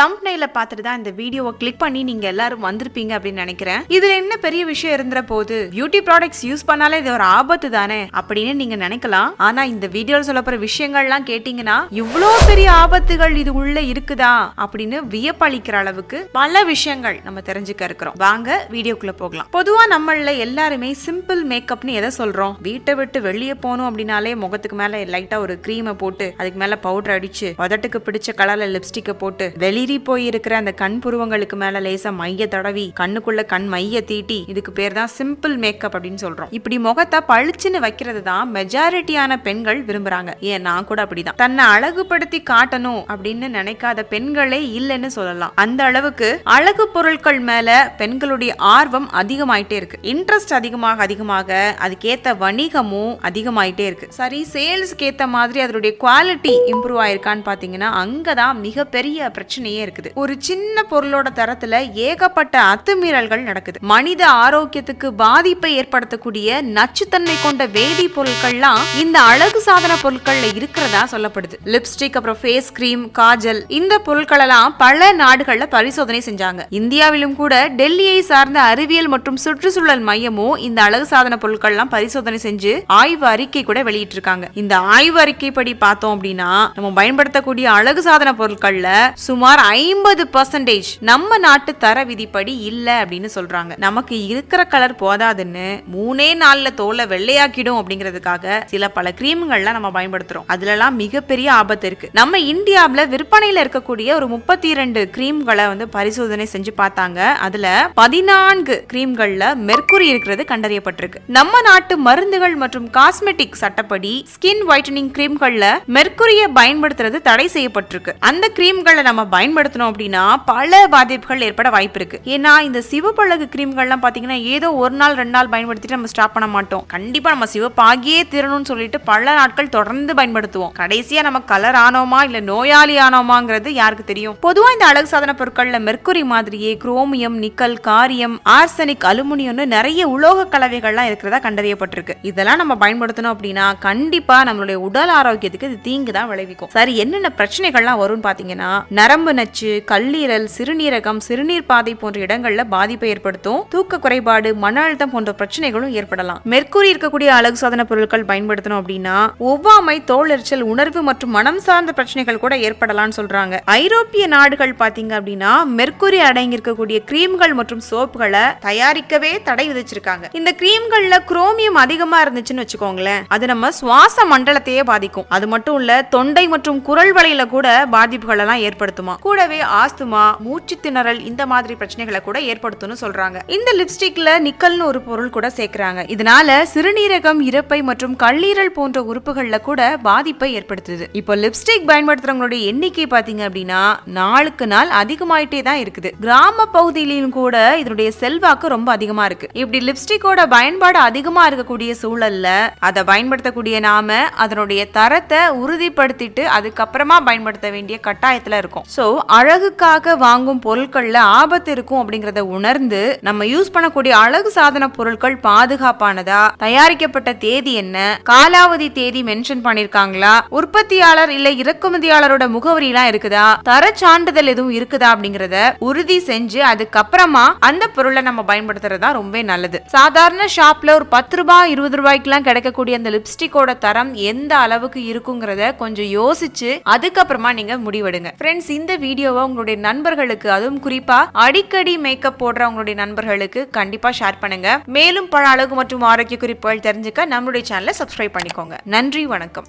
தம்ப்னைல பார்த்துட்டு தான் இந்த வீடியோவை கிளிக் பண்ணி நீங்க எல்லாரும் வந்திருப்பீங்க அப்படின்னு நினைக்கிறேன். இதுல என்ன பெரிய விஷயம் இருந்துற போது பியூட்டி ப்ராடக்ட்ஸ் யூஸ் பண்ணாலே இது ஒரு ஆபத்து தானே அப்படின்னு நீங்க நினைக்கலாம். ஆனா இந்த வீடியோல சொல்ல போற விஷயங்கள்லாம் கேட்டீங்கன்னா இவ்வளோ பெரிய ஆபத்துகள் இது உள்ள இருக்குதா அப்படின்னு வியப்பளிக்கிற அளவுக்கு பல விஷயங்கள் நம்ம தெரிஞ்சுக்க இருக்கிறோம். வாங்க வீடியோக்குள்ள போகலாம். பொதுவா நம்மள எல்லாருமே சிம்பிள் மேக்கப்னு எதை சொல்றோம்? வீட்டை விட்டு வெளியே போகணும் அப்படின்னாலே முகத்துக்கு மேல லைட்டா ஒரு கிரீமை போட்டு அதுக்கு மேல பவுடர் அடிச்சு உதட்டுக்கு பிடிச்ச கலர்ல லிப்ஸ்டிக்கை போட்டு வெளியே வெளிரி போயிருக்கிற அந்த கண் புருவங்களுக்கு மேல லேசா மைய தடவி கண்ணுக்குள்ள கண் மைய தீட்டி இதுக்கு பேர் தான் சிம்பிள் மேக்கப் அப்படின்னு சொல்றோம். இப்படி முகத்தை பளிச்சுன்னு வைக்கிறது தான் மெஜாரிட்டியான பெண்கள் விரும்புறாங்க. ஏன் நான் கூட அப்படிதான். தன்னை அழகுபடுத்தி காட்டணும் அப்படின்னு நினைக்காத பெண்களே இல்லைன்னு சொல்லலாம். அந்த அளவுக்கு அழகு பொருட்கள் மேல பெண்களுடைய ஆர்வம் அதிகமாயிட்டே இருக்கு. இன்ட்ரெஸ்ட் அதிகமாக அதிகமாக அதுக்கேத்த வணிகமும் அதிகமாயிட்டே இருக்கு. சரி சேல்ஸ்க்கு ஏத்த மாதிரி அதனுடைய குவாலிட்டி இம்ப்ரூவ் ஆயிருக்கான்னு பாத்தீங்கன்னா அங்கதான் மிகப்பெரிய பிரச்சனை பிரச்சனையே இருக்குது. ஒரு சின்ன பொருளோட தரத்துல ஏகப்பட்ட அத்துமீறல்கள் நடக்குது. மனித ஆரோக்கியத்துக்கு பாதிப்பை ஏற்படுத்தக்கூடிய நச்சுத்தன்மை கொண்ட வேதி பொருட்கள்லாம் இந்த அழகு சாதன பொருட்கள்ல இருக்கிறதா சொல்லப்படுது. லிப்ஸ்டிக் அப்புறம் ஃபேஸ் கிரீம் காஜல் இந்த பொருட்கள் எல்லாம் பல நாடுகள்ல பரிசோதனை செஞ்சாங்க. இந்தியாவிலும் கூட டெல்லியை சார்ந்த அறிவியல் மற்றும் சுற்றுச்சூழல் மையமும் இந்த அழகு சாதன பொருட்கள்லாம் பரிசோதனை செஞ்சு ஆய்வு அறிக்கை கூட வெளியிட்டிருக்காங்க. இந்த ஆய்வு அறிக்கை படி பார்த்தோம் அப்படின்னா நம்ம பயன்படுத்தக்கூடிய அழகு சாதன பொருட்கள்ல சுமார் ஐம்பது பர்சன்டேஜ் நம்ம நாட்டு தர விதிப்படி இல்ல அப்படின்னு சொல்றாங்க. நமக்கு இருக்கிற கலர் போதாதுன்னு மூணே நாள்ல தோலை வெள்ளையாக்கிடும் அப்படிங்கிறதுக்காக சில பல கிரீம்கள்லாம் நம்ம பயன்படுத்துறோம். அதுலலாம் மிகப்பெரிய ஆபத்து இருக்கு. நம்ம இந்தியாவில் விற்பனையில இருக்கக்கூடிய ஒரு முப்பத்தி இரண்டு கிரீம்களை வந்து பரிசோதனை செஞ்சு பார்த்தாங்க. அதுல பதினான்கு கிரீம்கள்ல மெர்குரி இருக்கிறது கண்டறியப்பட்டிருக்கு. நம்ம நாட்டு மருந்துகள் மற்றும் காஸ்மெட்டிக் சட்டப்படி ஸ்கின் ஒயிட்டனிங் கிரீம்கள்ல மெர்குரிய பயன்படுத்துறது தடை செய்யப்பட்டிருக்கு. அந்த கிரீம்களை நம்ம பயன்படுத்தணும் அப்படின்னா பல பாதிப்புகள் ஏற்பட வாய்ப்பு இருக்கு. ஏன்னா இந்த சிவப்பழகு கிரீம்கள்லாம் பாத்தீங்கன்னா ஏதோ ஒரு நாள் ரெண்டு நாள் பயன்படுத்திட்டு நம்ம ஸ்டாப் பண்ண மாட்டோம். கண்டிப்பா நம்ம சிவப்பாகியே தீரணும்னு சொல்லிட்டு பல நாட்கள் தொடர்ந்து பயன்படுத்துவோம். கடைசியா நம்ம கலர் ஆனோமா இல்ல நோயாளி ஆனோமாங்கிறது யாருக்கு தெரியும்? பொதுவா இந்த அழகு சாதன பொருட்கள்ல மெர்க்குரி மாதிரியே குரோமியம் நிக்கல் காரியம் ஆர்சனிக் அலுமினியம்னு நிறைய உலோக கலவைகள்லாம் இருக்கிறதா கண்டறியப்பட்டிருக்கு. இதெல்லாம் நம்ம பயன்படுத்தணும் அப்படின்னா கண்டிப்பா நம்மளுடைய உடல் ஆரோக்கியத்துக்கு இது தீங்கு தான் விளைவிக்கும். சரி என்னென்ன பிரச்சனைகள்லாம் வரும்னு பாத்தீங்கன்னா நரம்பு நச்சு கல்லீரல் சிறுநீரகம் சிறுநீர் பாதை போன்ற இடங்கள்ல பாதிப்பை ஏற்படுத்தும். தூக்க குறைபாடு மன அழுத்தம் போன்ற பிரச்சனைகளும் ஏற்படலாம். மெர்க்குரி இருக்கக்கூடிய அழகு சாதன பொருட்கள் பயன்படுத்தணும் அப்படின்னா ஒவ்வாமை தோல் எரிச்சல் உணர்வு மற்றும் மனம் சார்ந்த பிரச்சனைகள் கூட ஏற்படலாம்னு சொல்றாங்க. ஐரோப்பிய நாடுகள் பாத்தீங்க அப்படின்னா மெர்க்குரி அடங்கியிருக்கக்கூடிய கிரீம்கள் மற்றும் சோப்புகளை தயாரிக்கவே தடை விதிச்சிருக்காங்க. இந்த கிரீம்கள்ல குரோமியம் அதிகமா இருந்துச்சுன்னு வச்சுக்கோங்களேன் அது நம்ம சுவாச மண்டலத்தையே பாதிக்கும். அது மட்டும் இல்ல தொண்டை மற்றும் குரல் வலையில கூட பாதிப்புகள் எல்லாம் ஏற்படுத்துமா. கூடவே ஆஸ்துமா மூச்சு திணறல் இந்த மாதிரி பிரச்சனைகளை கூட ஏற்படுத்தும்னு சொல்றாங்க. இந்த லிப்ஸ்டிக்ல நிக்கல்னு ஒரு பொருள் கூட சேர்க்கிறாங்க. இதனால சிறுநீரகம் இறப்பை மற்றும் கல்லீரல் போன்ற உறுப்புகள்ல கூட பாதிப்பை ஏற்படுத்துது. இப்போ லிப்ஸ்டிக் பயன்படுத்துறவங்களுடைய எண்ணிக்கை பாத்தீங்க அப்படின்னா நாளுக்கு நாள் அதிகமாயிட்டே தான் இருக்குது. கிராம பகுதியிலும் கூட இதனுடைய செல்வாக்கு ரொம்ப அதிகமா இருக்கு. இப்படி லிப்ஸ்டிக்கோட பயன்பாடு அதிகமா இருக்கக்கூடிய சூழல்ல அதை பயன்படுத்தக்கூடிய நாம அதனுடைய தரத்தை உறுதிப்படுத்திட்டு அதுக்கப்புறமா பயன்படுத்த வேண்டிய கட்டாயத்துல இருக்கும். சோ அழகுக்காக வாங்கும் பொருட்கள்ல ஆபத்து இருக்கும் அப்படிங்கறத உணர்ந்து நம்ம யூஸ் பண்ணக்கூடிய அழகு சாதன பொருட்கள் பாதுகாப்பானதா தயாரிக்கப்பட்ட தேதி என்ன காலாவதி தேதி மென்ஷன் பண்ணிருக்காங்களா உற்பத்தியாளர் இல்ல இறக்குமதியாளரோட முகவரி எல்லாம் இருக்குதா தர சான்றிதழ் எதுவும் இருக்குதா அப்படிங்கறத உறுதி செஞ்சு அதுக்கப்புறமா அந்த பொருளை நம்ம பயன்படுத்துறதா ரொம்பவே நல்லது. சாதாரண ஷாப்ல ஒரு பத்து ரூபாய் இருபது ரூபாய்க்குலாம் கிடைக்கக்கூடிய அந்த லிப்ஸ்டிக்கோட தரம் எந்த அளவுக்கு இருக்குங்கிறத கொஞ்சம் யோசிச்சு அதுக்கப்புறமா நீங்க முடிவெடுங்க. ஃப்ரெண்ட்ஸ் இந்த வீடியோவை உங்களுடைய நண்பர்களுக்கு அதுவும் குறிப்பா அடிக்கடி மேக்கப் போடுற உங்களுடைய நண்பர்களுக்கு கண்டிப்பா ஷேர் பண்ணுங்க. மேலும் பல அழகு மற்றும் ஆரோக்கிய குறிப்புகள் தெரிஞ்சுக்க நம்மளுடைய சேனலை சப்ஸ்கிரைப் பண்ணிக்கோங்க. நன்றி வணக்கம்.